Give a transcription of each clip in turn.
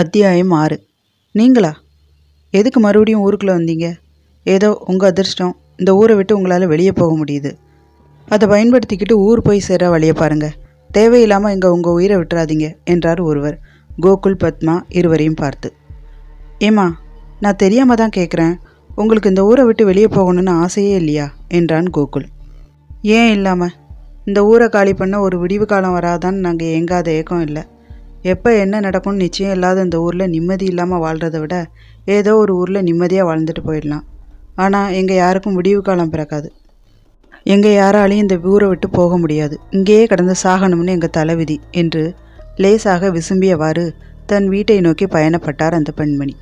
அத்தியாயம் ஆறு. நீங்களா? எதுக்கு மறுபடியும் ஊருக்குள்ளே வந்தீங்க? ஏதோ உங்கள் அதிர்ஷ்டம். இந்த ஊரை விட்டு உங்களால் வெளியே போக முடியுது. அதை பயன்படுத்திக்கிட்டு ஊர் போய் சேர வழியை பாருங்கள் தேவையில்லாமல் இங்கே உங்கள் உயிரை விட்டுறாதீங்க என்றார் ஒருவர். கோகுல் பத்மா இருவரையும் பார்த்து. ஏம்மா நான் தெரியாமல் தான் கேட்குறேன் உங்களுக்கு இந்த ஊரை விட்டு வெளியே போகணும்னு ஆசையே இல்லையா? என்றான் கோகுல். ஏன் இல்லாமல் இந்த ஊரை காலி பண்ண ஒரு விடிவு காலம் வராதான்னு நாங்கள் ஏங்காத ஏக்கம் இல்லை. எப்போ என்ன நடக்கும்னு நிச்சயம் இல்லாத இந்த ஊரில் நிம்மதி இல்லாமல் வாழ்கிறத விட ஏதோ ஒரு ஊரில் நிம்மதியாக வாழ்ந்துட்டு போயிடலாம். ஆனால் எங்கள் யாருக்கும் விடிவு காலம் பிறக்காது. எங்கள் யாராலையும் இந்த ஊரை விட்டு போக முடியாது. இங்கேயே கடந்து சாகணும்னு எங்கள் தலைவிதி என்று லேசாக விசும்பியவாறு தன் வீட்டை நோக்கி பயணப்பட்டார் அந்த பெண்மணி.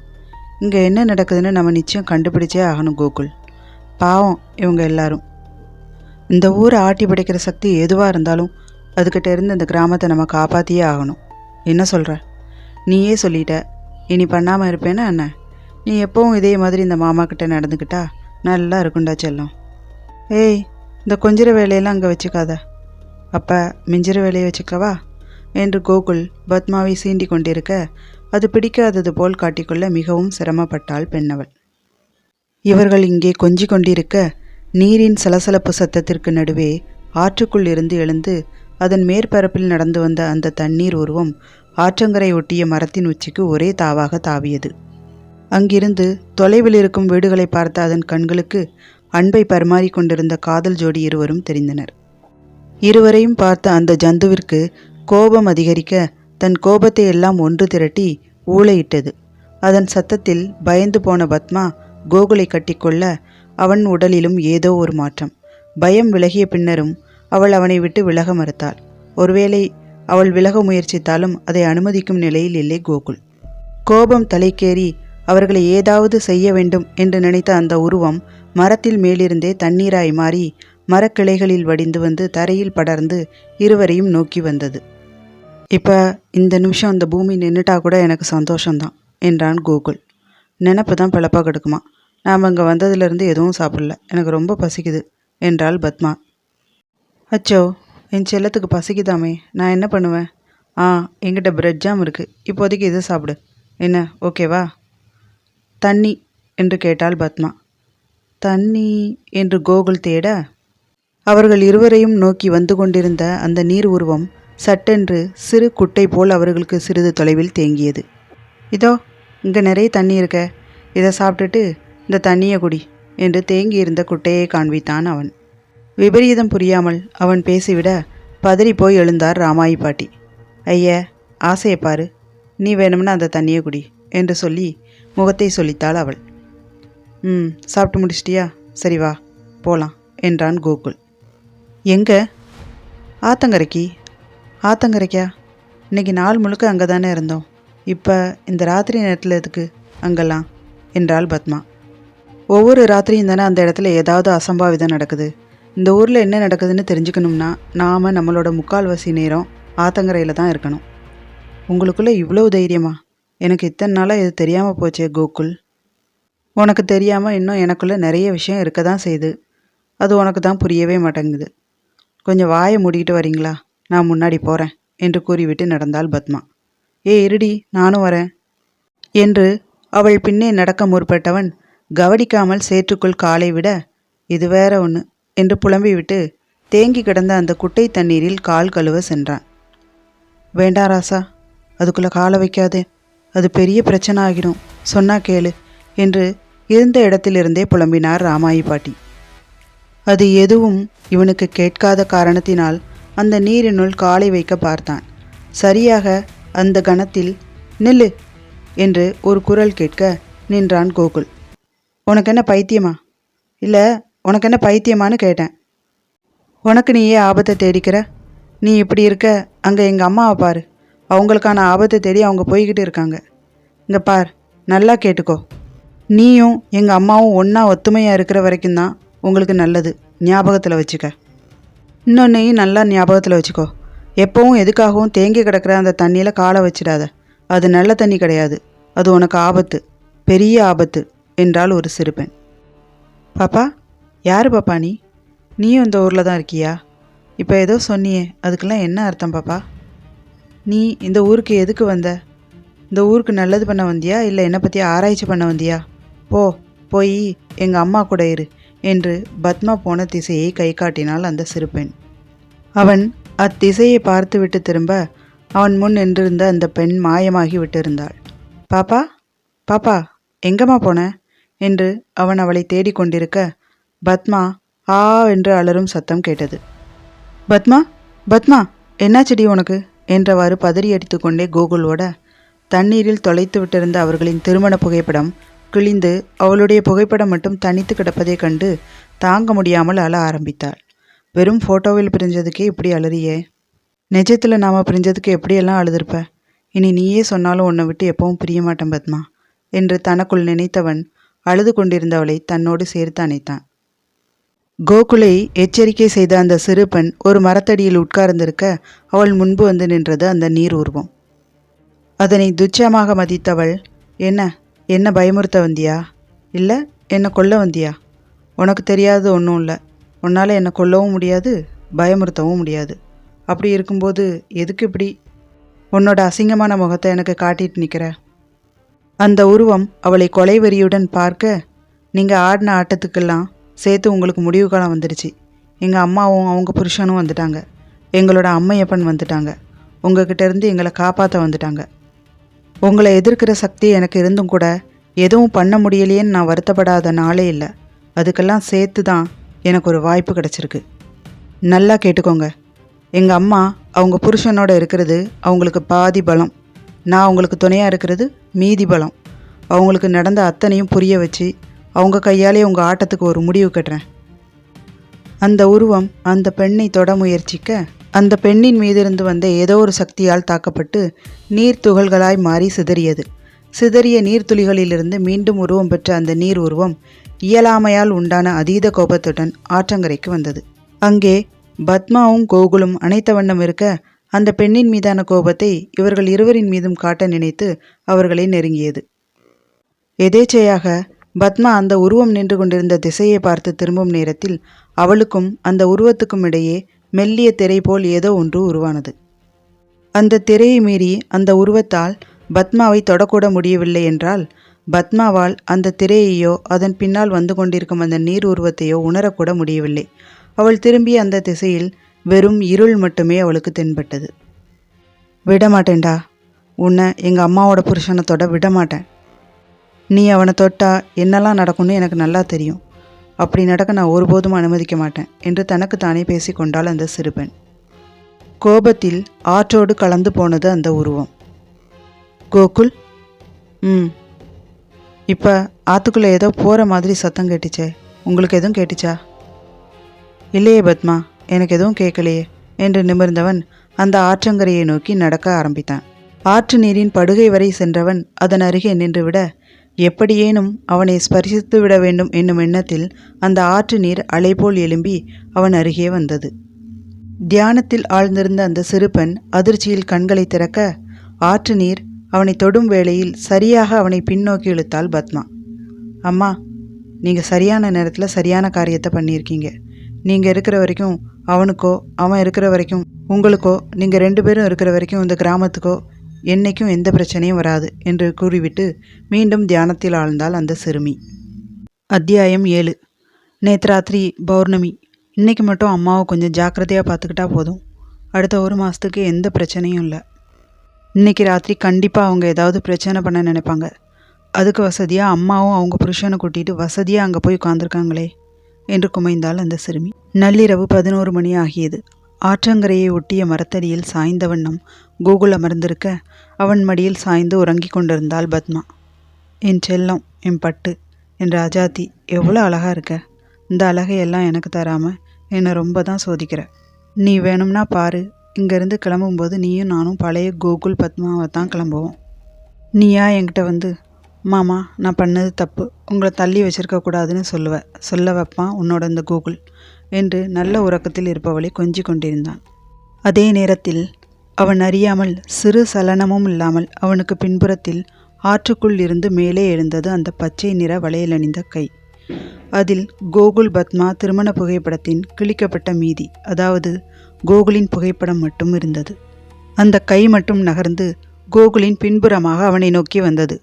இங்கே என்ன நடக்குதுன்னு நம்ம நிச்சயம் கண்டுபிடிச்சே ஆகணும் கோகுல். பாவம் இவங்க எல்லாரும். இந்த ஊரை ஆட்டி படைக்கிற சக்தி எதுவாக இருந்தாலும் அதுக்கிட்ட இருந்து இந்த கிராமத்தை நம்ம காப்பாற்றியே ஆகணும். என்ன சொல்கிற நீயே சொல்லிட்ட. இனி பண்ணாமல் இருப்பேன்னா என்ன? நீ எப்பவும் இதே மாதிரி இந்த மாமா கிட்ட நடந்துக்கிட்டா நல்லா இருக்குண்டா செல்லம். ஏய் இந்த கொஞ்சிற வேலையெல்லாம் அங்கே வச்சுக்காத. அப்போ மிஞ்சிற வேலையை வச்சுக்கவா? என்று கோகுல் பத்மாவை சீண்டி கொண்டிருக்க அது பிடிக்காதது போல் காட்டிக்கொள்ள மிகவும் சிரமப்பட்டாள் பெண்ணவள். இவர்கள் இங்கே கொஞ்சி கொண்டிருக்க நீரின் சலசலப்பு சத்தத்திற்கு நடுவே ஆற்றுக்குள் இருந்து எழுந்து அதன் மேற்பரப்பில் நடந்து வந்த அந்த தண்ணீர் உருவம் ஆற்றங்கரை ஒட்டிய மரத்தின் உச்சிக்கு ஒரே தாவாக தாவியது. அங்கிருந்து தொலைவில் இருக்கும் வீடுகளை பார்த்த அதன் கண்களுக்கு அன்பை பரிமாறிக் கொண்டிருந்த காதல் ஜோடி இருவரும் தெரிந்தனர். இருவரையும் பார்த்த அந்த ஜந்துவிற்கு கோபம் அதிகரிக்க தன் கோபத்தை எல்லாம் ஒன்று திரட்டி ஊளையிட்டது அதன் சத்தத்தில் பயந்து போன பத்மா கோகுலை கட்டிக்கொள்ள அவன் உடலிலும் ஏதோ ஒரு மாற்றம். பயம் விலகிய பின்னரும் அவள் அவனை விட்டு விலக மறுத்தாள். ஒருவேளை அவள் விலக முயற்சித்தாலும் அதை அனுமதிக்கும் நிலையில் இல்லை கோகுல். கோபம் தலைக்கேறி அவர்களை ஏதாவது செய்ய வேண்டும் என்று நினைத்த அந்த உருவம் மரத்தில் மேலிருந்தே தண்ணீராய் மாறி மரக்கிளைகளில் வடிந்து வந்து தரையில் படர்ந்து இருவரையும் நோக்கி வந்தது. இப்போ இந்த நிமிஷம் அந்த பூமி நின்றுட்டா கூட எனக்கு சந்தோஷம்தான் என்றான் கோகுல். நினப்பு தான் பிழப்பா கெடுக்குமா நாம் அங்கே வந்ததுலேருந்து எதுவும் சாப்பிடல. எனக்கு ரொம்ப பசிக்குது என்றாள் பத்மா. அச்சோ என் செல்லத்துக்கு பசிக்குதாமே. நான் என்ன பண்ணுவேன்? ஆ என்கிட்ட பிரெட் ஜாம் இருக்குது இப்போதைக்கு இதை சாப்பிடு. என்ன? ஓகேவா தண்ணி என்று கேட்டாள் பத்மா. தண்ணி என்று கோகுல் தேட அவர்கள் இருவரையும் நோக்கி வந்து கொண்டிருந்த அந்த நீர் உருவம் சட்டென்று சிறு குட்டை போல் அவர்களுக்கு சிறிது தொலைவில் தேங்கியது. இதோ இங்கே நிறைய தண்ணி இருக்க. இதை சாப்பிட்டுட்டு இந்த தண்ணியை குடி என்று தேங்கியிருந்த குட்டையை காண்பித்தான் அவன். விபரீதம் புரியாமல் அவன் பேசிவிட பதறி போய் எழுந்தார் ராமாயி பாட்டி. ஐய ஆசையை பாரு. நீ வேணும்னா அந்த தண்ணியை குடி என்று சொல்லி முகத்தை சொல்லித்தாள் அவள். ம் சாப்பிட்டு முடிச்சிட்டியா? சரி வா போகலாம் என்றான் கோகுல். எங்க? ஆத்தங்கரைக்கு. ஆத்தங்கரைக்கா? இன்னைக்கு நாள் முழுக்க அங்கே தானே இருந்தோம். இப்போ இந்த ராத்திரி நேரத்தில் எதுக்கு அங்கெல்லாம்? என்றாள் பத்மா. ஒவ்வொரு ராத்திரியும் தானே அந்த இடத்துல ஏதாவது அசம்பாவிதம் நடக்குது. இந்த ஊரில் என்ன நடக்குதுன்னு தெரிஞ்சுக்கணும்னா நாம் நம்மளோட முக்கால்வாசி நேரம் ஆத்தங்கரையில் தான் இருக்கணும். உங்களுக்குள்ளே இவ்வளோ தைரியமா? எனக்கு இத்தனை நாளாக இது தெரியாமல் போச்சே கோகுல். உனக்கு தெரியாமல் இன்னும் எனக்குள்ளே நிறைய விஷயம் இருக்க தான் செய்யுது. அது உனக்கு தான் புரியவே மாட்டேங்குது. கொஞ்சம் வாயை மூடிக்கிட்டு வரீங்களா? நான் முன்னாடி போகிறேன் என்று கூறிவிட்டு நடந்தாள் பத்மா. ஏ இருடி நானும் வரேன் என்று அவள் பின்னே நடக்க முற்பட்டவன் கவனிக்காமல் சேற்றுக்குள் காலை விட இது வேற ஒன்று என்று புலம்பிவிட்டு தேங்கி கிடந்த அந்த குட்டை தண்ணீரில் கால் கழுவ சென்றான். வேண்டாம் ராசா அதுக்குள்ளே காலை வைக்காதே. அது பெரிய பிரச்சனை ஆகிடும். சொன்னா கேளு என்று இருந்த இடத்திலிருந்தே புலம்பினார் ராமாயி பாட்டி. அது எதுவும் இவனுக்கு கேட்காத காரணத்தினால் அந்த நீரினுள் காலை வைக்க பார்த்தான். சரியாக அந்த கணத்தில் நில்லு என்று ஒரு குரல் கேட்க நின்றான் கோகுல். உனக்கு என்ன பைத்தியமா? இல்லை உனக்கு என்ன பைத்தியமானு கேட்டேன். உனக்கு நீயே ஆபத்தை தேடிக்கிற? நீ இப்படி இருக்க அங்கே எங்கள் அம்மாவை பாரு. அவங்களுக்கான ஆபத்தை தேடி அவங்க போய்கிட்டு இருக்காங்க. இங்கே பார் நல்லா கேட்டுக்கோ. நீயும் எங்கள் அம்மாவும் ஒன்றா ஒத்துமையாக இருக்கிற வரைக்கும் தான் உங்களுக்கு நல்லது. ஞாபகத்தில் வச்சுக்க. இன்னொன்னையும் நல்லா ஞாபகத்தில் வச்சுக்கோ. எப்பவும் எதுக்காகவும் தேங்கி கிடக்கிற அந்த தண்ணியில் காலை வச்சிடாத. அது நல்ல தண்ணி கிடையாது. அது உனக்கு ஆபத்து. பெரிய ஆபத்து என்றால் ஒரு சிறுபெண். பாப்பா யார் பாப்பா நீ? நீயும் இந்த ஊரில் தான் இருக்கியா? இப்போ ஏதோ சொன்னியே அதுக்கெல்லாம் என்ன அர்த்தம் பாப்பா? நீ இந்த ஊருக்கு எதுக்கு வந்த? இந்த ஊருக்கு நல்லது பண்ண வந்தியா? இல்லை என்னை பற்றி ஆராய்ச்சி பண்ண வந்தியா? போ போய் எங்கள் அம்மா கூட இரு என்று பத்மா போன திசையை கை காட்டினாள் அந்த சிறுபெண். அவன் அத்திசையை பார்த்துவிட்டு திரும்ப அவன் முன் நின்றிருந்த அந்த பெண் மாயமாகி விட்டிருந்தாள். பாப்பா பாப்பா எங்கம்மா போன? என்று அவன் அவளை தேடிக்கொண்டிருக்க பத்மா ஆ என்று அலறும் சத்தம் கேட்டது. பத்மா பத்மா என்னாச்சடி உனக்கு? என்றவாறு பதறி அடித்துக்கொண்டே கோகுலோட தண்ணீரில் தொலைத்து விட்டிருந்த அவர்களின் திருமண புகைப்படம் கிழிந்து அவளுடைய புகைப்படம் மட்டும் தனித்து கிடப்பதைக் கண்டு தாங்க முடியாமல் அழ ஆரம்பித்தாள். வெறும் ஃபோட்டோவில் பிரிஞ்சதுக்கே இப்படி அலறியே. நிஜத்தில் நாம் பிரிஞ்சதுக்கு எப்படியெல்லாம் அழுதுருப்ப? இனி நீயே சொன்னாலும் உன்னை விட்டு எப்பவும் பிரிய மாட்டேன் பத்மா என்று தனக்குள் நினைத்தவன் அழுது கொண்டிருந்தவளை தன்னோடு சேர்த்து அணைத்தான். கோகுலை எச்சரிக்கை செய்த அந்த சிறு பெண் ஒரு மரத்தடியில் உட்கார்ந்திருக்க அவள் முன்பு வந்து நின்றது அந்த நீர் உருவம். அதனை துச்சமாக மதித்தவள் என்ன என்ன பயமுறுத்த வந்தியா? இல்லை என்னை கொல்ல வந்தியா? உனக்கு தெரியாதது ஒன்றும் இல்லை. உன்னால் என்னை கொல்லவும் முடியாது பயமுறுத்தவும் முடியாது. அப்படி இருக்கும்போது எதுக்கு இப்படி? உன்னோட அசிங்கமான முகத்தை எனக்கு காட்டிட்டு நிற்கிற அந்த உருவம் அவளை கொலை வெறியுடன் பார்க்க நீங்கள் ஆடின ஆட்டத்துக்கெல்லாம் சேர்த்து உங்களுக்கு முடிவு காலம் வந்துடுச்சு எங்கள் அம்மாவும் அவங்க புருஷனும் வந்துட்டாங்க. எங்களோட அம்மையப்பன் வந்துட்டாங்க. உங்ககிட்ட இருந்து எங்களை காப்பாற்ற வந்துட்டாங்க. உங்களை எதிர்க்கிற சக்தி எனக்கு இருந்தும் கூட எதுவும் பண்ண முடியலையேன்னு நான் வருத்தப்படாத நாளே இல்லை. அதுக்கெல்லாம் சேர்த்து தான் எனக்கு ஒரு வாய்ப்பு கிடச்சிருக்கு. நல்லா கேட்டுக்கோங்க. எங்கள் அம்மா அவங்க புருஷனோட இருக்கிறது அவங்களுக்கு பாதி பலம். நான் அவங்களுக்கு துணையாக இருக்கிறது மீதி பலம். அவங்களுக்கு நடந்த அத்தனையும் புரிய வச்சு அவங்க கையாலே உங்கள் ஆட்டத்துக்கு ஒரு முடிவு கட்டுறேன். அந்த உருவம் அந்த பெண்ணை தொட முயற்சிக்க அந்த பெண்ணின் மீதிருந்து வந்த ஏதோ ஒரு சக்தியால் தாக்கப்பட்டு நீர் துகள்களாய் மாறி சிதறியது. சிதறிய நீர்த்துளிகளிலிருந்து மீண்டும் உருவம் பெற்ற அந்த நீர் உருவம் இயலாமையால் உண்டான அதீத கோபத்துடன் ஆற்றங்கரைக்கு வந்தது. அங்கே பத்மாவும் கோகுலும் அனைத்த வண்ணம் இருக்க அந்த பெண்ணின் மீதான கோபத்தை இவர்கள் இருவரின் மீதும் காட்ட நினைத்து அவர்களை நெருங்கியது. எதேச்சையாக பத்மா அந்த உருவம் நின்று கொண்டிருந்த திசையை பார்த்து திரும்பும் நேரத்தில் அவளுக்கும் அந்த உருவத்துக்கும் இடையே மெல்லிய திரை போல் ஏதோ ஒன்று உருவானது. அந்த திரையை மீறி அந்த உருவத்தால் பத்மாவை தொடக்கூட முடியவில்லை என்றால் பத்மாவால் அந்த திரையையோ அதன் பின்னால் வந்து கொண்டிருக்கும் அந்த நீர் உருவத்தையோ உணரக்கூட முடியவில்லை. அவள் திரும்பி அந்த திசையில் வெறும் இருள் மட்டுமே அவளுக்கு தென்பட்டது. விடமாட்டேன்டா. உன்னை எங்கள் அம்மாவோட புருஷனை தொட விட மாட்டேன் நீ அவனை தொட்டா என்னெல்லாம் நடக்கும்னு எனக்கு நல்லா தெரியும். அப்படி நடக்க நான் ஒருபோதும் அனுமதிக்க மாட்டேன் என்று தனக்கு தானே பேசிக்கொண்டாள் அந்த சிறுபெண் கோபத்தில் ஆற்றோடு கலந்து போனது அந்த உருவம். கோகுல்? ம். இப்போ ஆற்றுக்குள்ளே ஏதோ போகிற மாதிரி சத்தம் கேட்டுச்சே. உங்களுக்கு எதுவும் கேட்டுச்சா? இல்லையே பத்மா எனக்கு எதுவும் கேட்கலையே என்று நிமிர்ந்தவன் அந்த ஆற்றங்கரையை நோக்கி நடக்க ஆரம்பித்தான். ஆற்று நீரின் படுகை வரை சென்றவன் அதன் அருகே நின்றுவிட எப்படியேனும் அவனை ஸ்பரிசித்து விட வேண்டும் என்னும் எண்ணத்தில் அந்த ஆற்று நீர் அலைபோல் எழும்பி அவன் அருகே வந்தது. தியானத்தில் ஆழ்ந்திருந்த அந்த சிறுபன் அதிர்ச்சியில் கண்களை திறக்க ஆற்று நீர் அவனை தொடும் வேளையில் சரியாக அவனை பின்னோக்கி இழுத்தாள் பத்மா. அம்மா நீங்கள் சரியான நேரத்தில் சரியான காரியத்தை பண்ணியிருக்கீங்க. நீங்கள் இருக்கிற வரைக்கும் அவனுக்கோ அவன் இருக்கிற வரைக்கும் உங்களுக்கோ நீங்கள் ரெண்டு பேரும் இருக்கிற வரைக்கும் இந்த கிராமத்துக்கோ என்னைக்கும் எந்த பிரச்சனையும் வராது என்று கூறிவிட்டு மீண்டும் தியானத்தில் ஆழ்ந்தாள் அந்த சிறுமி. அத்தியாயம் ஏழு. நேற்று ராத்திரி பௌர்ணமி. இன்னைக்கு மட்டும் அம்மாவை கொஞ்சம் ஜாக்கிரதையாக பார்த்துக்கிட்டா போதும். அடுத்த ஒரு மாதத்துக்கு எந்த பிரச்சனையும் இல்லை. இன்னைக்கு ராத்திரி கண்டிப்பாக அவங்க ஏதாவது பிரச்சனை பண்ண நினைப்பாங்க. அதுக்கு வசதியாக அம்மாவும் அவங்க புருஷனை கூட்டிகிட்டு வசதியாக அங்கே போய் உட்காந்துருக்காங்களே என்று குமைந்தாள் அந்த சிறுமி. நள்ளிரவு பதினோரு மணி ஆகியது. ஆற்றங்கரையை ஒட்டிய மரத்தடியில் சாய்ந்த வண்ணம் கூகுள் அமர்ந்திருக்க அவன் மடியில் சாய்ந்து உறங்கிக் கொண்டிருந்தாள் பத்மா. என் செல்லம் என் பட்டு என் ராஜாத்தி எவ்வளோ அழகாக இருக்க. இந்த அழகையெல்லாம் எனக்கு தராமல் என்னை ரொம்ப தான் சோதிக்கிற. நீ வேணும்னா பாரு. இங்கேருந்து கிளம்பும்போது நீயும் நானும் பழைய கோகுல் பத்மாவை தான் கிளம்புவோம். நீயா என்கிட்ட வந்து மாமா நான் பண்ணது தப்பு. உங்களை தள்ளி வச்சிருக்க கூடாதுன்னு சொல்லுவ. சொல்ல வைப்பான் உன்னோட இந்த கூகுள் என்று நல்ல உறக்கத்தில் இருப்பவளை கொஞ்சி கொண்டிருந்தான். அதே நேரத்தில் அவன் அறியாமல் சிறு சலனமும் இல்லாமல் அவனுக்கு பின்புறத்தில் ஆற்றுக்குள் இருந்து மேலே எழுந்தது அந்த பச்சை நிற வளையலணிந்த கை. அதில் கோகுல் பத்மா திருமண புகைப்படத்தின் கிழிக்கப்பட்ட மீதி அதாவது கோகுலின் புகைப்படம் மட்டும் இருந்தது. அந்த கை மட்டும் நகர்ந்து கோகுலின் பின்புறமாக அவனை நோக்கி வந்தது.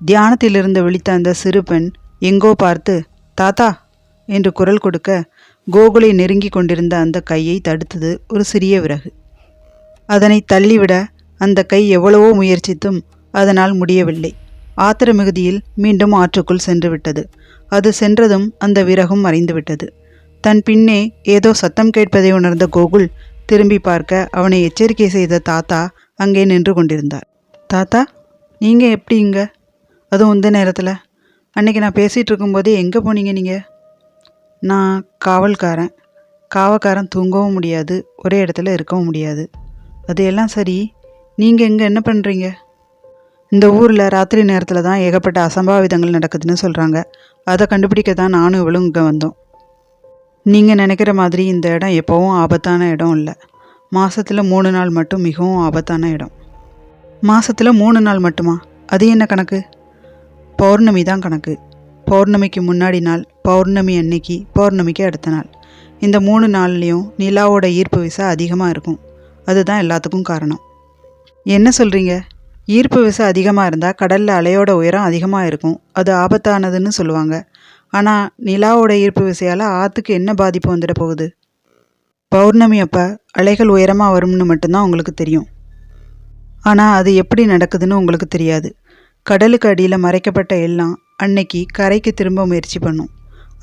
தியானத்திலிருந்து விழித்த அந்த சிறு பெண் எங்கோ பார்த்து தாத்தா என்று குரல் கொடுக்க கோகுலை நெருங்கி கொண்டிருந்த அந்த கையை தடுத்தது ஒரு சிறிய விறகு. அதனை தள்ளிவிட அந்த கை எவ்வளவோ முயற்சித்தும் அதனால் முடியவில்லை. ஆத்திர மிகுதியில் மீண்டும் ஆற்றுக்குள் சென்றுவிட்டது. அது சென்றதும் அந்த விறகும் மறைந்துவிட்டது. தன் பின்னே ஏதோ சத்தம் கேட்பதை உணர்ந்த கோகுல் திரும்பி பார்க்க அவனை எச்சரிக்கை செய்த தாத்தா அங்கே நின்று கொண்டிருந்தார். தாத்தா நீங்கள் எப்படி இங்கே? அதுவும் இந்த நேரத்தில். அன்னைக்கு நான் பேசிகிட்டு இருக்கும்போதே எங்கே போனீங்க நீங்கள் நான் காவல்காரன். காவக்காரன் தூங்கவும் முடியாது ஒரே இடத்துல இருக்கவும் முடியாது. அது எல்லாம் சரி நீங்கள் எங்கே என்ன பண்ணுறீங்க இந்த ஊரில் ராத்திரி நேரத்தில் தான் ஏகப்பட்ட அசம்பாவிதங்கள் நடக்குதுன்னு சொல்கிறாங்க அதை கண்டுபிடிக்க தான் நானும் இவளும் இங்கே வந்தோம். நீங்கள் நினைக்கிற மாதிரி இந்த இடம் எப்போவும் ஆபத்தான இடம் இல்லை. மாதத்தில் மூணு நாள் மட்டும் மிகவும் ஆபத்தான இடம். மாதத்தில் மூணு நாள் மட்டுமா? அது என்ன கணக்கு? பௌர்ணமி தான் கணக்கு. பௌர்ணமிக்கு முன்னாடி நாள் பௌர்ணமி அன்னைக்கு பௌர்ணமிக்கு அடுத்த நாள். இந்த மூணு நாள்லேயும் நிலாவோட ஈர்ப்பு விசை அதிகமாக இருக்கும். அதுதான் எல்லாத்துக்கும் காரணம். என்ன சொல்கிறீங்க ஈர்ப்பு விசை அதிகமாக இருந்தால் கடலில் அலையோட உயரம் அதிகமாக இருக்கும். அது ஆபத்தானதுன்னு சொல்லுவாங்க. ஆனால் நிலாவோட ஈர்ப்பு விசையால் ஆற்றுக்கு என்ன பாதிப்பு வந்துட போகுது? பௌர்ணமி அப்போ அலைகள் உயரமாக வரும்னு மட்டும்தான் உங்களுக்கு தெரியும். ஆனால் அது எப்படி நடக்குதுன்னு உங்களுக்கு தெரியாது. கடலுக்கு அடியில் மறைக்கப்பட்ட எல்லாம் அன்னைக்கு கரைக்கு திரும்ப முயற்சி பண்ணும்.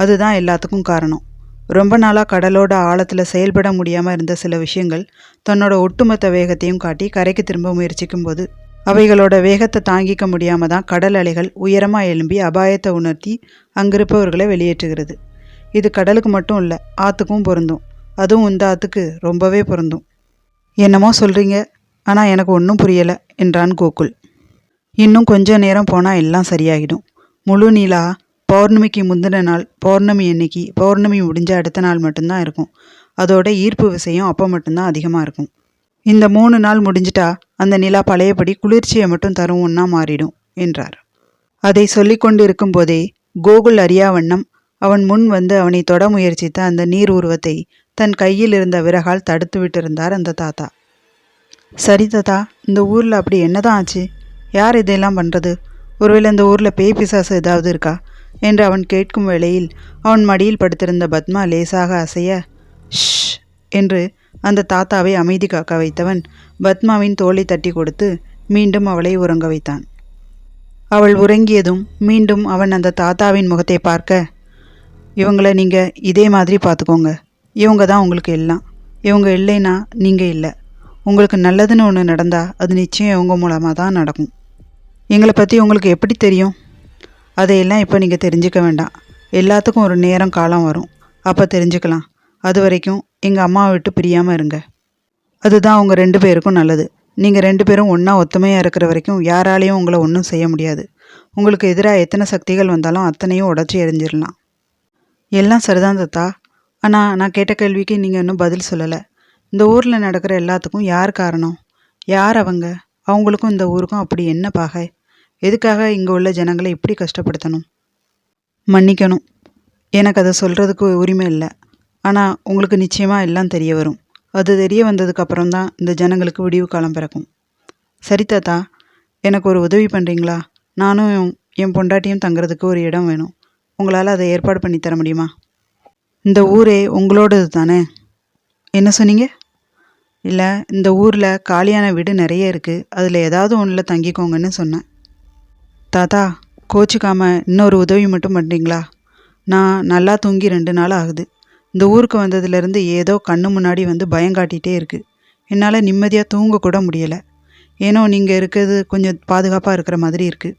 அதுதான் எல்லாத்துக்கும் காரணம். ரொம்ப நாளாக கடலோட ஆழத்தில் செயல்பட முடியாமல் இருந்த சில விஷயங்கள் தன்னோட ஒட்டுமொத்த வேகத்தையும் காட்டி கரைக்கு திரும்ப முயற்சிக்கும் போது அவைகளோட வேகத்தை தாங்கிக்க முடியாமல் தான் கடல் அலைகள் உயரமாக எழும்பி அபாயத்தை உணர்த்தி அங்கிருப்பவர்களை வெளியேற்றுகிறது. இது கடலுக்கு மட்டும் இல்லை ஆற்றுக்கும் பொருந்தும். அதுவும் இந்த ஆற்றுக்கு ரொம்பவே பொருந்தும். என்னமோ சொல்கிறீங்க ஆனால் எனக்கு ஒன்றும் புரியலை என்றான் கோகுல். இன்னும் கொஞ்ச நேரம் போனால் எல்லாம் சரியாகிடும் முழு நிலா பௌர்ணமிக்கு முந்தின நாள் பௌர்ணமி அன்னைக்கு பௌர்ணமி முடிஞ்ச அடுத்த நாள் மட்டும்தான் இருக்கும். அதோட ஈர்ப்பு விசையும் அப்போ மட்டும்தான் அதிகமாக இருக்கும். இந்த மூணு நாள் முடிஞ்சிட்டா அந்த நிலா பழையபடி குளிர்ச்சியை மட்டும் தரும் ஒன்றா மாறிடும் என்றார். அதை சொல்லிக்கொண்டு இருக்கும்போதே கோகுல் அறியாவண்ணம் அவன் முன் வந்து அவனை தொட முயற்சித்த அந்த நீர் உருவத்தை தன் கையில் இருந்த விறகால் தடுத்து விட்டிருந்தார் அந்த தாத்தா. சரி தாத்தா இந்த ஊரில் அப்படி என்னதான் ஆச்சு? யார் இதையெல்லாம் பண்ணுறது ஒருவேளை இந்த ஊரில் பேய் பிசாசு ஏதாவது இருக்கா? என்று அவன் கேட்கும் வேளையில் அவன் மடியில் படுத்திருந்த பத்மா லேசாக அசைய ஷ் என்று அந்த தாத்தாவை அமைதி காக்க வைத்தவன் பத்மாவின் தோலை தட்டி கொடுத்து மீண்டும் அவளை உறங்க வைத்தான். அவள் உறங்கியதும் மீண்டும் அவன் அந்த தாத்தாவின் முகத்தை பார்க்க இவங்கள நீங்கள் இதே மாதிரி பார்த்துக்கோங்க. இவங்க தான் உங்களுக்கு எல்லாம். இவங்க இல்லைன்னா நீங்கள் இல்லை. உங்களுக்கு நல்லதுன்னு ஒன்று நடந்தால் அது நிச்சயம் இவங்க மூலமாக தான் நடக்கும். எங்களை பற்றி உங்களுக்கு எப்படி தெரியும்? அதையெல்லாம் இப்போ நீங்கள் தெரிஞ்சுக்க வேண்டாம். எல்லாத்துக்கும் ஒரு நேரம் காலம் வரும். அப்போ தெரிஞ்சுக்கலாம். அது வரைக்கும் எங்கள் அம்மாவை விட்டு பிரியாமல் இருங்க. அதுதான் உங்கள் ரெண்டு பேருக்கும் நல்லது. நீங்கள் ரெண்டு பேரும் ஒன்றா ஒத்துமையாக இருக்கிற வரைக்கும் யாராலையும் உங்களை ஒன்றும் செய்ய முடியாது. உங்களுக்கு எதிராக எத்தனை சக்திகள் வந்தாலும் அத்தனையும் உடச்சி எரிஞ்சிடலாம் எல்லாம் சரிதான் தத்தா. ஆனால் நான் கேட்ட கேள்விக்கு நீங்கள் இன்னும் பதில் சொல்லலை. இந்த ஊரில் நடக்கிற எல்லாத்துக்கும் யார் காரணம்? யார் அவங்க? அவங்களுக்கும் இந்த ஊருக்கும் அப்படி என்ன பாகை? எதுக்காக இங்கே உள்ள ஜனங்களை இப்படி கஷ்டப்படுத்தணும்? மன்னிக்கணும். எனக்கு அதை சொல்கிறதுக்கு உரிமை இல்லை. ஆனால் உங்களுக்கு நிச்சயமாக எல்லாம் தெரிய வரும். அது தெரிய வந்ததுக்கப்புறம் தான் இந்த ஜனங்களுக்கு விடிவு காலம் பிறக்கும். சரி தாத்தா. எனக்கு ஒரு உதவி பண்ணுறீங்களா நானும் என் பொண்டாட்டியும் தங்குறதுக்கு ஒரு இடம் வேணும். உங்களால் அதை ஏற்பாடு பண்ணி தர முடியுமா? இந்த ஊரே உங்களோடது தானே? என்ன சொன்னீங்க? இல்லை இந்த ஊரில் காலியான வீடு நிறைய இருக்குது அதில் ஏதாவது ஒன்றில் தங்கிக்கோங்கன்னு சொன்னேன். தாத்தா கோச்சிக்காம இன்னொரு உதவி மட்டும் பண்ணுறீங்களா நான் நல்லா தூங்கி ரெண்டு நாள் ஆகுது. இந்த ஊருக்கு வந்ததுலேருந்து ஏதோ கண்ணு முன்னாடி வந்து பயம் காட்டிகிட்டே இருக்குது என்னால் நிம்மதியாக தூங்கக்கூட முடியலை. ஏனோ நீங்கள் இருக்கிறது கொஞ்சம் பாதுகாப்பாக இருக்கிற மாதிரி இருக்குது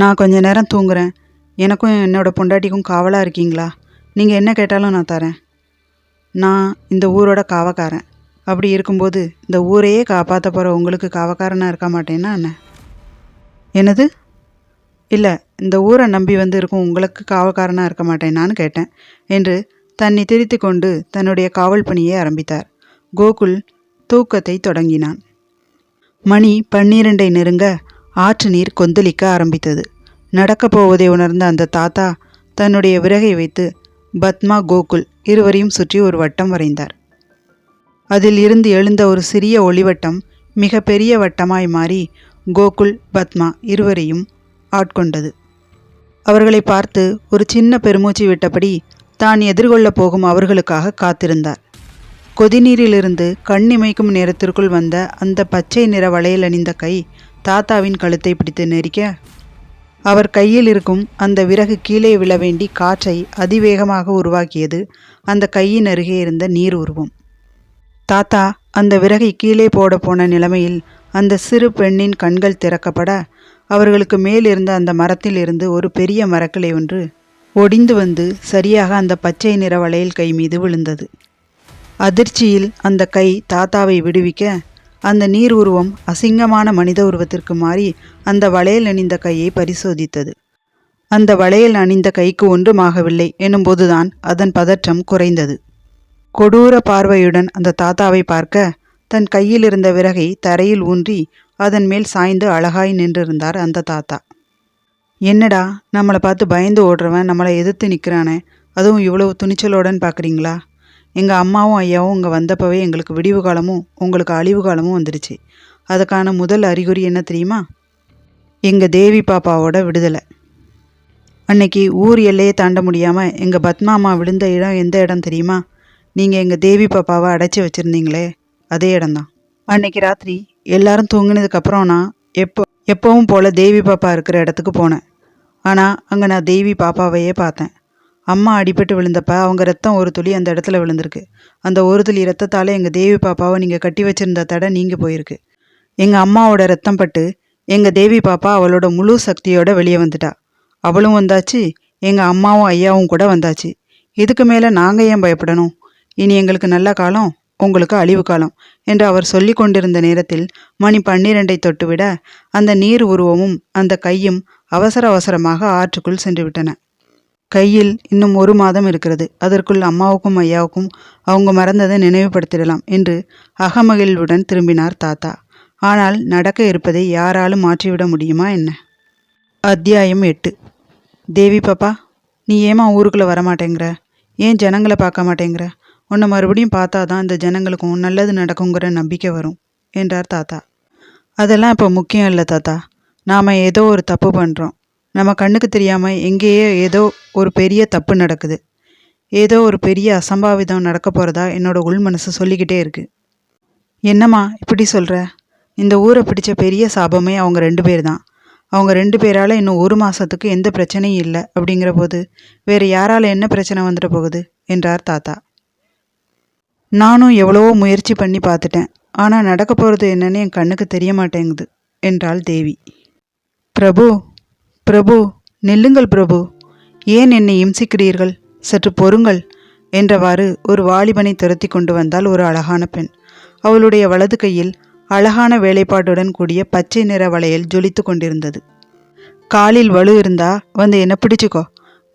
நான் கொஞ்ச நேரம் தூங்குறேன். எனக்கும் என்னோடய பொண்டாட்டிக்கும் காவலாக இருக்கீங்களா? நீங்கள் என்ன கேட்டாலும் நான் தரேன். நான் இந்த ஊரோட காவக்காரன். அப்படி இருக்கும்போது இந்த ஊரையே காப்பாற்ற போகிற உங்களுக்கு காவக்காரனாக இருக்க மாட்டேன்னா என்ன? என்னது? இல்லை இந்த ஊரை நம்பி வந்து இருக்கும் உங்களுக்கு காவல்காரனாக இருக்க மாட்டேன் நான் கேட்டேன் என்று தன்னை திரித்து கொண்டு தன்னுடைய காவல் பணியை ஆரம்பித்தார். கோகுல் தூக்கத்தை தொடங்கினான். மணி பன்னிரண்டை நெருங்க ஆற்று நீர் கொந்தளிக்க ஆரம்பித்தது. நடக்கப் போவதை உணர்ந்த அந்த தாத்தா தன்னுடைய விறகை வைத்து பத்மா கோகுல் இருவரையும் சுற்றி ஒரு வட்டம் வரைந்தார். அதில் இருந்து எழுந்த ஒரு சிறிய ஒளிவட்டம் மிக பெரிய வட்டமாய் மாறி கோகுல் பத்மா இருவரையும் ஆட்கொண்டது. அவர்களை பார்த்து ஒரு சின்ன பெருமூச்சு விட்டபடி தான் எதிர்கொள்ளப் போகும் அவர்களுக்காக காத்திருந்தார். கொதிநீரிலிருந்து கண்ணிமைக்கும் நேரத்திற்குள் வந்த அந்த பச்சை நிற வளையல் அணிந்த கை தாத்தாவின் கழுத்தை பிடித்து நெரிக்க அவர் கையில் இருக்கும் அந்த விறகு கீழே விழ வேண்டி காற்றை அதிவேகமாக உருவாக்கியது அந்த கையின் அருகே இருந்த நீர் உருவம். தாத்தா அந்த விறகை கீழே போட போன நிலைமையில் அந்த சிறு பெண்ணின் கண்கள் திறக்கப்பட அவர்களுக்கு மேலிருந்த அந்த மரத்தில் இருந்து ஒரு பெரிய மரக்கிளை ஒன்று ஒடிந்து வந்து சரியாக அந்த பச்சை நிற வளையல் கை மீது விழுந்தது. அதிர்ச்சியில் அந்த கை தாத்தாவை விடுவிக்க அந்த நீர் உருவம் அசிங்கமான மனித உருவத்திற்கு மாறி அந்த வளையல் அணிந்த கையை பரிசோதித்தது. அந்த வளையல் அணிந்த கைக்கு ஒன்றுமாகவில்லை எனும்போதுதான் அதன் பதற்றம் குறைந்தது. கொடூர பார்வையுடன் அந்த தாத்தாவை பார்க்க தன் கையில் இருந்த விறகை தரையில் ஊன்றி அதன் மேல் சாய்ந்து அழகாய் நின்றிருந்தார் அந்த தாத்தா. என்னடா நம்மளை பார்த்து பயந்து ஓடுறவன் நம்மளை எதிர்த்து நிற்கிறானே அதுவும் இவ்வளவு துணிச்சலோடன் பார்க்குறீங்களா? எங்கள் அம்மாவும் ஐயாவும் இங்கே வந்தப்பவே எங்களுக்கு விடிவு காலமும் உங்களுக்கு அழிவு காலமும் வந்துடுச்சு. அதுக்கான முதல் அறிகுறி என்ன தெரியுமா? எங்கள் தேவி பாப்பாவோட விடுதலை. அன்னைக்கு ஊர் எல்லையை தாண்ட முடியாமல் எங்கள் பத்மாமா விழுந்த இடம் எந்த இடம் தெரியுமா? நீங்கள் எங்கள் தேவி பாப்பாவை அடைச்சி வச்சுருந்தீங்களே அதே இடம்தான். அன்னைக்கு ராத்திரி எல்லாரும் தூங்கினதுக்கப்புறம் நான் எப்போ எப்பவும் போல் தேவி பாப்பா இருக்கிற இடத்துக்கு போனேன். ஆனால் அங்கே நான் தேவி பாப்பாவையே பார்த்தேன். அம்மா அடிபட்டு விழுந்தப்ப அவங்க ரத்தம் ஒரு துளி அந்த இடத்துல விழுந்திருக்கு. அந்த ஒரு துளி ரத்தத்தால் எங்கள் தேவி பாப்பாவை நீங்கள் கட்டி வச்சிருந்த தடை நீங்கி போயிருக்கு. எங்கள் அம்மாவோட ரத்தம் பட்டு எங்கள் தேவி பாப்பா அவளோட முழு சக்தியோட வெளியே வந்துட்டா. அவளும் வந்தாச்சு எங்கள் அம்மாவும் ஐயாவும் கூட வந்தாச்சு. இதுக்கு மேலே நாங்கள் ஏன் பயப்படணும்? இனி எங்களுக்கு நல்ல காலம் உங்களுக்கு அழிவு காலம் என்று அவர் சொல்லி கொண்டிருந்த நேரத்தில் மணி பன்னிரண்டை தொட்டுவிட அந்த நீர் உருவமும் அந்த கையும் அவசர அவசரமாக ஆற்றுக்குள் சென்றுவிட்டன. கையில் இன்னும் ஒரு மாதம் இருக்கிறது. அதற்குள் அம்மாவுக்கும் ஐயாவுக்கும் அவங்க மறந்ததை நினைவுபடுத்திடலாம் என்று அகமகிழ்வுடன் திரும்பினார் தாத்தா. ஆனால் நடக்க இருப்பதை யாராலும் மாற்றிவிட முடியுமா என்ன? அத்தியாயம் எட்டு. தேவி பாப்பா நீ ஏமா ஊருக்குள்ளே வரமாட்டேங்கிற? ஏன் ஜனங்களை பார்க்க மாட்டேங்கிற? உன்னை மறுபடியும் பார்த்தா தான் இந்த ஜனங்களுக்கும் நல்லது நடக்குங்கிற நம்பிக்கை வரும் என்றார் தாத்தா. அதெல்லாம் இப்போ முக்கியம் இல்லை தாத்தா. நாம் ஏதோ ஒரு தப்பு பண்ணுறோம் நம்ம கண்ணுக்கு தெரியாமல் எங்கேயோ ஏதோ ஒரு பெரிய தப்பு நடக்குது. ஏதோ ஒரு பெரிய அசம்பாவிதம் நடக்க போகிறதா என்னோட உள் மனசு சொல்லிக்கிட்டே இருக்கு. என்னம்மா இப்படி சொல்கிற இந்த ஊரை பிடிச்ச பெரிய சாபமே அவங்க ரெண்டு பேர் தான். அவங்க ரெண்டு பேரால் இன்னும் ஒரு மாதத்துக்கு எந்த பிரச்சனையும் இல்லை அப்படிங்கிற போது வேறு யாரால் என்ன பிரச்சனை வந்துட போகுது? என்றார் தாத்தா. நானும் எவ்வளவோ முயற்சி பண்ணி பார்த்துட்டேன். ஆனால் நடக்க போகிறது என்னன்னு என் கண்ணுக்கு தெரிய மாட்டேங்குது என்றாள் தேவி. பிரபு பிரபு நில்லுங்கள் பிரபு. ஏன் என்னை இம்சிக்கிறீர்கள்? சற்று பொறுங்கள் என்றவாறு ஒரு வாலிபனை துரத்தி கொண்டு வந்தால் ஒரு அழகான பெண். அவளுடைய வலது கையில் அழகான வேலைப்பாட்டுடன் கூடிய பச்சை நிற வளையல் ஜொலித்து கொண்டிருந்தது. காலில் வலு இருந்தா வந்து என்ன பிடிச்சுக்கோ.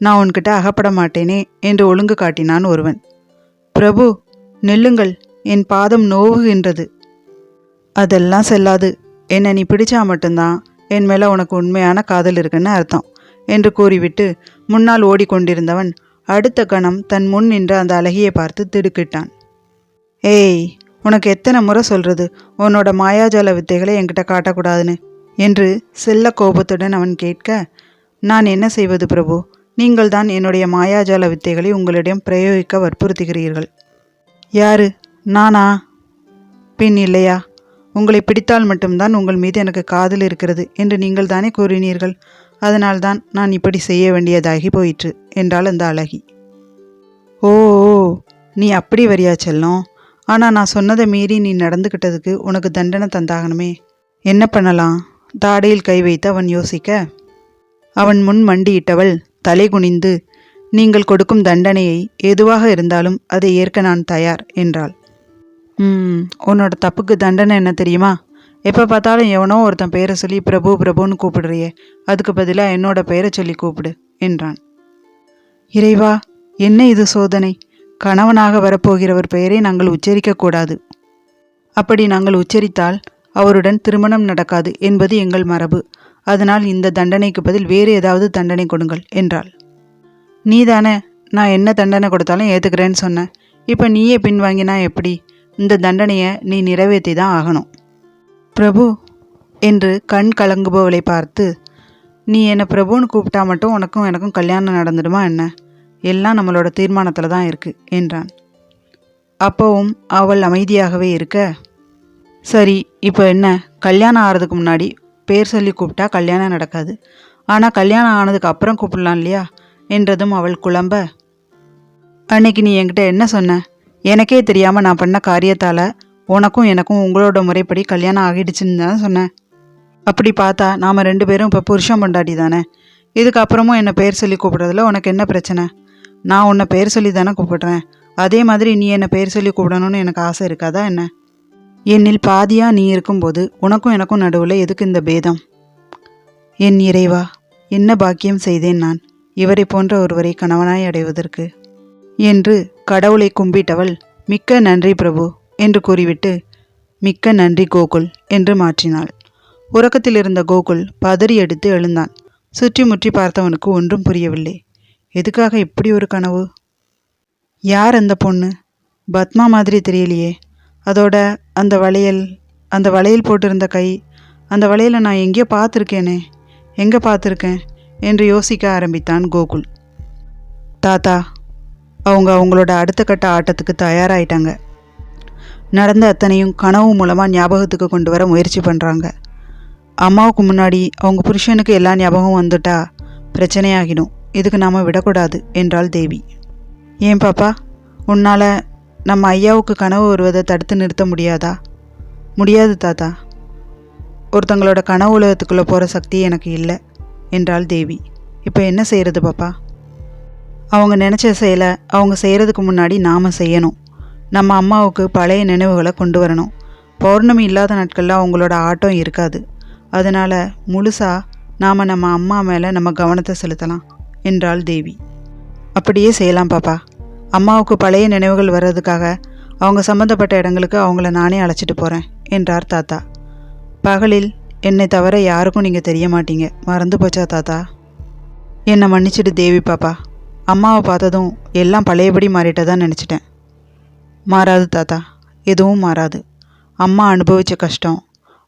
நான் உன்கிட்ட அகப்பட மாட்டேனே என்று ஒழுங்கு காட்டினான் ஒருவன். பிரபு நில்லுங்கள் என் பாதம் நோவுகின்றது. அதெல்லாம் செல்லாது. என்னை நீ பிடிச்சா மட்டும்தான். என் மேலே உனக்கு உண்மையான காதல் இருக்குன்னு அர்த்தம் என்று கூறிவிட்டு முன்னால் ஓடிக்கொண்டிருந்தவன் அடுத்த கணம் தன் முன் நின்ற அந்த அழகியை பார்த்து திடுக்கிட்டான். ஏய் உனக்கு எத்தனை முறை சொல்றது? உன்னோட மாயாஜால வித்தைகளை என்கிட்ட காட்டக்கூடாதுன்னு என்று செல்ல கோபத்துடன் அவன் கேட்க நான் என்ன செய்வது பிரபு? நீங்கள்தான் என்னுடைய மாயாஜால வித்தைகளை உங்களிடம் பிரயோகிக்க வற்புறுத்துகிறீர்கள். யாரு? நானா? பின் இல்லையா? உங்களை பிடித்தால் மட்டும்தான் உங்கள் மீது எனக்கு காதல் இருக்கிறது என்று நீங்கள் தானே கூறினீர்கள். அதனால்தான் நான் இப்படி செய்ய வேண்டியதாகி போயிற்று என்றாள் அந்த அழகி. ஓ ஓ, நீ அப்படி வரியா செல்லம்? ஆனால் நான் சொன்னதை மீறி நீ நடந்துக்கிட்டதுக்கு உனக்கு தண்டனை தந்தாகணுமே. என்ன பண்ணலாம்? தாடையில் கை வைத்து அவன் யோசிக்க. அவன் முன் மண்டியிட்டவள் தலை குனிந்து நீங்கள் கொடுக்கும் தண்டனையை எதுவாக இருந்தாலும் அதை ஏற்க நான் தயார் என்றாள். ம் உன்னோட தப்புக்கு தண்டனை என்ன தெரியுமா? எப்போ பார்த்தாலும் எவனோ ஒருத்தன் பேரை சொல்லி பிரபு பிரபுன்னு கூப்பிடுறியே அதுக்கு பதிலாக என்னோட பெயரை சொல்லி கூப்பிடு என்றான். இறைவா என்ன இது சோதனை? கணவனாக வரப்போகிறவர் பெயரை நாங்கள் உச்சரிக்கக்கூடாது அப்படி நாங்கள் உச்சரித்தால் அவருடன் திருமணம் நடக்காது என்பது எங்கள் மரபு. அதனால் இந்த தண்டனைக்கு பதில் வேறு ஏதாவது தண்டனை கொடுங்கள் என்றாள். நீ தானே நான் என்ன தண்டனை கொடுத்தாலும் ஏற்றுக்கிறேன்னு சொன்னேன் இப்போ நீயே பின்வாங்கினா எப்படி? இந்த தண்டனையை நீ நிறைவேற்றி தான் ஆகணும். பிரபு என்று கண் கலங்குபவளை பார்த்து நீ என்னை பிரபுன்னு கூப்பிட்டா மட்டும் உனக்கும் எனக்கும் கல்யாணம் நடந்துடுமா என்ன? எல்லாம் நம்மளோட தீர்மானத்தில் தான் இருக்கு என்றான். அப்போவும் அவள் அமைதியாகவே இருக்க சரி இப்போ என்ன? கல்யாணம் ஆகிறதுக்கு முன்னாடி பேர் சொல்லி கூப்பிட்டா கல்யாணம் நடக்காது. ஆனால் கல்யாணம் ஆனதுக்கு அப்புறம் கூப்பிடலாம் இல்லையா? என்றதும் அவள் குழம்ப. அன்னைக்கு நீ என்கிட்ட என்ன சொன்ன? எனக்கே தெரியாமல் நான் பண்ண காரியத்தால் உனக்கும் எனக்கும் உங்களோட முறைப்படி கல்யாணம் ஆகிடுச்சுன்னு தான் சொன்னேன் அப்படி பார்த்தா நாம் ரெண்டு பேரும் இப்போ புருஷன் பொண்டாட்டி தானே. இதுக்கப்புறமும் என்னை பேர் சொல்லி கூப்பிடுறதுல உனக்கு என்ன பிரச்சனை? நான் உன்னை பேர் சொல்லி தானே கூப்பிடுறேன். அதே மாதிரி நீ என்னை பேர் சொல்லி கூப்பிடணும்னு எனக்கு ஆசை இருக்காதா என்ன? என்னில் பாதியாக நீ இருக்கும்போது உனக்கும் எனக்கும் நடுவில் எதுக்கு இந்த பேதம்? என் இறைவா என்ன பாக்கியம் செய்தேன் நான்? இவரை போன்ற ஒருவரை கணவனாய் அடைவதற்கு. என்று கடவுளை கும்பிட்டவள் மிக்க நன்றி பிரபு என்று கூறிவிட்டு மிக்க நன்றி கோகுல் என்று மாற்றினாள். உறக்கத்தில் இருந்த கோகுல் பதறி எடுத்து எழுந்தான். சுற்றி முற்றி பார்த்தவனுக்கு ஒன்றும் புரியவில்லை. எதுக்காக இப்படி ஒரு கனவு? யார் அந்த பொண்ணு? பத்மா மாதிரி தெரியலையே. அதோட அந்த வளையல் அந்த வளையல் போட்டிருந்த கை அந்த வளையலை நான் எங்கேயோ பார்த்துருக்கேனே. எங்கே பார்த்துருக்கேன்? என்று யோசிக்க ஆரம்பித்தான் கோகுல். தாத்தா அவங்க அவங்களோட அடுத்த கட்ட ஆட்டத்துக்கு தயாராயிட்டாங்க. நடந்த அத்தனையும் கனவு மூலமாக ஞாபகத்துக்கு கொண்டு வர முயற்சி பண்ணுறாங்க அம்மாவுக்கு முன்னாடி அவங்க புருஷனுக்கு எல்லா ஞாபகம் வந்துட்டா பிரச்சனையாகிடும். இதுக்கு நாம் விடக்கூடாது என்றாள் தேவி. ஏன் பாப்பா? உன்னால் நம்ம ஐயாவுக்கு கனவு வருவதை தடுத்து நிறுத்த முடியாதா? முடியாது தாத்தா. ஒருத்தங்களோட கனவு உலகத்துக்குள்ளே போகிற சக்தி எனக்கு இல்லை. என்றாள் தேவி. இப்போ என்ன செய்கிறது பாப்பா? அவங்க நினச்ச செயலை அவங்க செய்கிறதுக்கு முன்னாடி நாம் செய்யணும். நம்ம அம்மாவுக்கு பழைய நினைவுகளை கொண்டு வரணும். பௌர்ணமி இல்லாத நாட்களில் அவங்களோட ஆட்டம் இருக்காது. அதனால் முழுசாக நாம் நம்ம அம்மா மேலே நம்ம கவனத்தை செலுத்தலாம் என்றாள் தேவி. அப்படியே செய்யலாம் பாப்பா. அம்மாவுக்கு பழைய நினைவுகள் வர்றதுக்காக அவங்க சம்மந்தப்பட்ட இடங்களுக்கு அவங்கள நானே அழைச்சிட்டு போகிறேன் என்றார் தாத்தா. பகலில் என்னை தவிர யாருக்கும் நீங்கள் தெரிய மாட்டீங்க. மறந்து போச்சா தாத்தா? என்னை மன்னிச்சிடு தேவி பாப்பா. அம்மாவை பார்த்ததும் எல்லாம் பழையபடி மாறிட்டதான் நினச்சிட்டேன். மாறாது தாத்தா. எதுவும் மாறாது. அம்மா அனுபவித்த கஷ்டம்.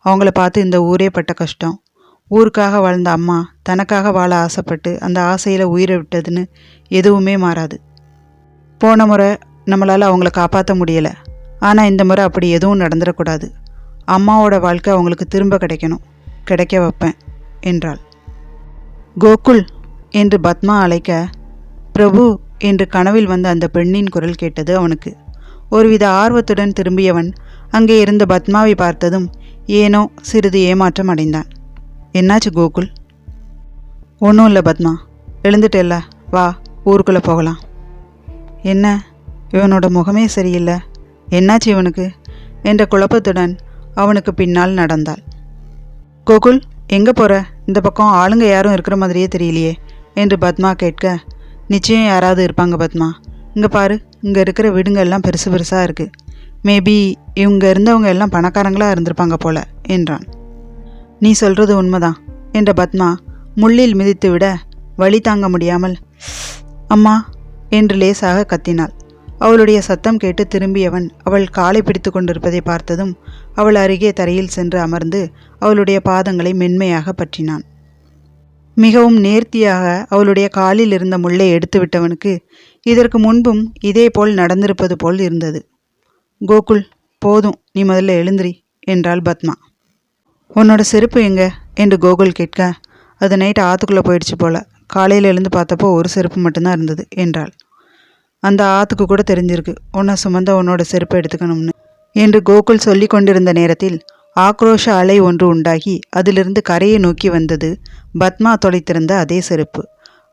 அவங்கள பார்த்து இந்த ஊரே பட்ட கஷ்டம். ஊருக்காக வாழ்ந்த அம்மா தனக்காக வாழ ஆசைப்பட்டு அந்த ஆசையில் உயிரை விட்டதுன்னு எதுவுமே மாறாது. போன முறை நம்மளால் அவங்கள காப்பாற்ற முடியலை. ஆனால் இந்த முறை அப்படி எதுவும் நடந்துடக்கூடாது. அம்மாவோட வாழ்க்கை அவங்களுக்கு திரும்ப கிடைக்கணும். கிடைக்க வைப்பேன் என்றாள். கோகுல் என்று பத்மா அழைக்க பிரபு என்று கனவில் வந்த அந்த பெண்ணின் குரல் கேட்டது அவனுக்கு. ஒருவித ஆர்வத்துடன் திரும்பியவன் அங்கே இருந்த பத்மாவை பார்த்ததும் ஏனோ சிறிது ஏமாற்றம் அடைந்தான். என்னாச்சு கோகுல்? ஒன்றும் இல்லை பத்மா. எழுந்துட்டேல்ல. வா ஊருக்குள்ளே போகலாம். என்ன? இவனோட முகமே சரியில்லை. என்னாச்சு இவனுக்கு? என்ற குழப்பத்துடன் அவனுக்கு பின்னால் நடந்தாள். கோகுல் எங்கே போகிற இந்த பக்கம் ஆளுங்க யாரும் இருக்கிற மாதிரியே தெரியலையே என்று பத்மா கேட்க நிச்சயம் யாராவது இருப்பாங்க பத்மா. இங்கே பாரு இங்கே இருக்கிற வீடுங்கள்லாம் பெருசு பெருசாக இருக்குது மேபி இவங்க இருந்தவங்க எல்லாம் பணக்காரங்களாக இருந்திருப்பாங்க போல என்றான். நீ சொல்கிறது உண்மைதான் என்ற பத்மா முள்ளில் மிதித்து விட வழி தாங்க முடியாமல் அம்மா என்று லேசாக கத்தினாள். அவளுடைய சத்தம் கேட்டு திரும்பியவன் அவள் காலை பிடித்து கொண்டிருப்பதை பார்த்ததும் அவள் அருகே தரையில் சென்று அமர்ந்து அவளுடைய பாதங்களை மென்மையாக பற்றினான். மிகவும் நேர்த்தியாக அவளுடைய காலில் இருந்த முள்ளை எடுத்து விட்டவனுக்கு இதற்கு முன்பும் இதேபோல் நடந்திருப்பது போல் இருந்தது. கோகுல் போதும் நீ முதல்ல எழுந்திரி என்றாள் பத்மா. உன்னோட செருப்பு எங்க? என்று கோகுல் கேட்க அது நைட் ஆற்றுக்குள்ளே போயிடுச்சு போல. காலையில் எழுந்து பார்த்தப்போ ஒரு செருப்பு மட்டும்தான் இருந்தது என்றாள். அந்த ஆற்றுக்கு கூட தெரிஞ்சிருக்கு. உன்னை சுமந்த உன்னோட செருப்பை எடுத்துக்கணும்னு. என்று கோகுல் சொல்லி கொண்டிருந்த நேரத்தில் ஆக்ரோஷ அலை ஒன்று உண்டாகி அதிலிருந்து கரையை நோக்கி வந்தது பத்மா தொலைத்திருந்த அதே செருப்பு.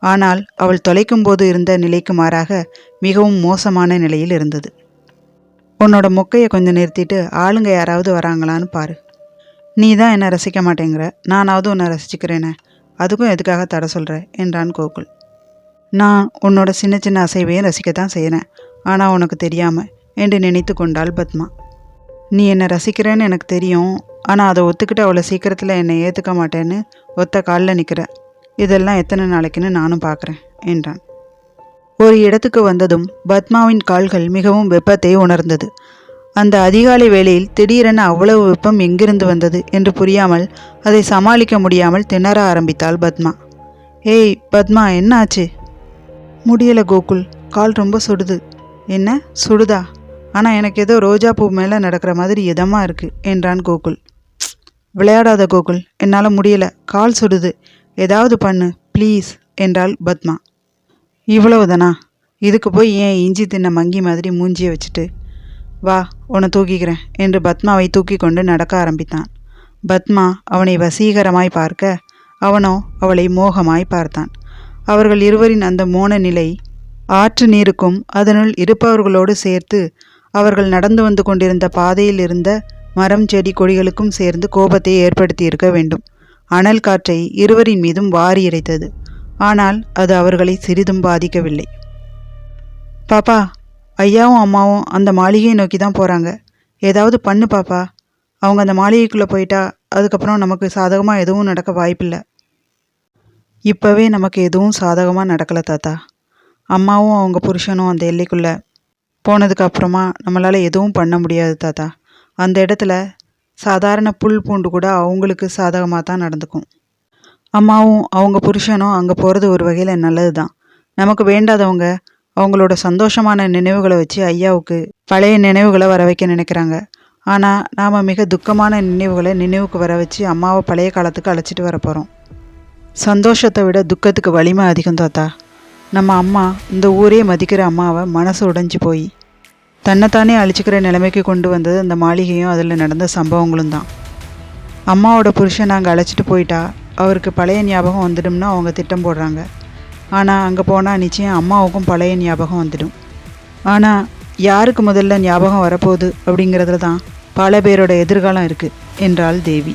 ஆனால் அவள் தொலைக்கும் போது இருந்த நிலைக்கு மாறாக மிகவும் மோசமான நிலையில் இருந்தது. உன்னோட மொக்கையை கொஞ்சம் நிறுத்திட்டு ஆளுங்க யாராவது வராங்களான்னு பாரு. நீ தான் என்னை ரசிக்க மாட்டேங்கிற. நானாவது உன்னை ரசிச்சுக்கிறேனே. அதுக்கும் எதுக்காக தடை சொல்கிற என்றான் கோகுல். நான் உன்னோட சின்ன சின்ன அசைவையும் ரசிக்கத்தான் செய்கிறேன் ஆனால் உனக்கு தெரியாமல் என்று நினைத்து கொண்டாள் பத்மா. நீ என்னை ரசிக்கிறேன்னு எனக்கு தெரியும். ஆனால் அதை ஒத்துக்கிட்டு அவ்வளோ சீக்கிரத்தில் என்னை ஏற்றுக்க மாட்டேன்னு ஒத்த காலில் நிற்கிற இதெல்லாம் எத்தனை நாளைக்குன்னு நானும் பார்க்குறேன் என்றான். ஒரு இடத்துக்கு வந்ததும் பத்மாவின் கால்கள் மிகவும் வெப்பத்தை உணர்ந்தது. அந்த அதிகாலை வேளையில் திடீரென அவ்வளவு வெப்பம் எங்கிருந்து வந்தது என்று புரியாமல் அதை சமாளிக்க முடியாமல் திணற ஆரம்பித்தாள் பத்மா. ஏய் பத்மா என்ன ஆச்சு முடியல கோகுல். கால் ரொம்ப சுடுது. என்ன? சுடுதா? ஆனால் எனக்கு ஏதோ ரோஜா பூ மேலே நடக்கிற மாதிரி இதமாக இருக்கு என்றான் கோகுல். விளையாடாத கோகுல். என்னால் முடியல. கால் சுடுது. ஏதாவது பண்ணு. ப்ளீஸ் என்றாள் பத்மா. இவ்வளவுதானா? இதுக்கு போய் ஏன் இஞ்சி தின்ன மங்கி மாதிரி மூஞ்சியை வச்சுட்டு? வா உன்னை தூக்கிக்கிறேன் என்று பத்மாவை தூக்கி கொண்டு நடக்க ஆரம்பித்தான். பத்மா அவனை வசீகரமாய் பார்க்க அவனோ அவளை மோகமாய் பார்த்தான். அவர்கள் இருவரின் அந்த மோன நிலை ஆற்று நீருக்கும் அதனுள் இருப்பவர்களோடு சேர்த்து அவர்கள் நடந்து வந்து கொண்டிருந்த பாதையில் இருந்த மரம் செடி கொடிகளுக்கும் சேர்ந்து கோபத்தை ஏற்படுத்தி இருக்க வேண்டும். அனல் காற்றை இருவரின் மீதும் வாரி இறைத்தது. ஆனால் அது அவர்களை சிறிதும் பாதிக்கவில்லை. பாப்பா ஐயாவும் அம்மாவும் அந்த மாளிகையை நோக்கி தான் போகிறாங்க ஏதாவது பண்ணு பாப்பா. அவங்க அந்த மாளிகைக்குள்ளே போயிட்டா அதுக்கப்புறம் நமக்கு சாதகமாக எதுவும் நடக்க வாய்ப்பில்லை. இப்போவே நமக்கு எதுவும் சாதகமாக நடக்கலை தாத்தா. அம்மாவும் அவங்க புருஷனும் அந்த எல்லைக்குள்ளே போனதுக்கப்புறமா நம்மளால் எதுவும் பண்ண முடியாது தாத்தா. அந்த இடத்துல சாதாரண புல் பூண்டு கூட அவங்களுக்கு சாதகமாக தான் நடந்துக்கும். அம்மாவும் அவங்க புருஷனும் அங்கே போகிறது ஒரு வகையில் நல்லது தான் நமக்கு வேண்டாதவங்க அவங்களோட சந்தோஷமான நினைவுகளை வச்சு ஐயாவுக்கு பழைய நினைவுகளை வர வைக்க நினைக்கிறாங்க. ஆனால் நாம் மிக துக்கமான நினைவுகளை நினைவுக்கு வர வச்சு அம்மாவை பழைய காலத்துக்கு அழைச்சிட்டு வர போகிறோம் சந்தோஷத்தை விட துக்கத்துக்கு வலிமை அதிகம் தாத்தா. நம்ம அம்மா இந்த ஊரே மதிக்கிற அம்மாவை மனசு உடைஞ்சு போய். தன்னைத்தானே அழிச்சிக்கிற நிலைமைக்கு கொண்டு வந்தது அந்த மாளிகையும் அதில் நடந்த சம்பவங்களும் தான். அம்மாவோட புருஷன் நாங்கள் அழைச்சிட்டு போயிட்டா. அவருக்கு பழைய ஞாபகம் வந்துடும்னு அவங்க திட்டம் போடுறாங்க. ஆனால் அங்கே போனால் நிச்சயம் அம்மாவுக்கும் பழைய ஞாபகம் வந்துடும். ஆனால் யாருக்கு முதல்ல ஞாபகம் வரப்போகுது அப்படிங்கிறதுல தான் பல பேரோட எதிர்காலம் இருக்குது என்றாள் தேவி.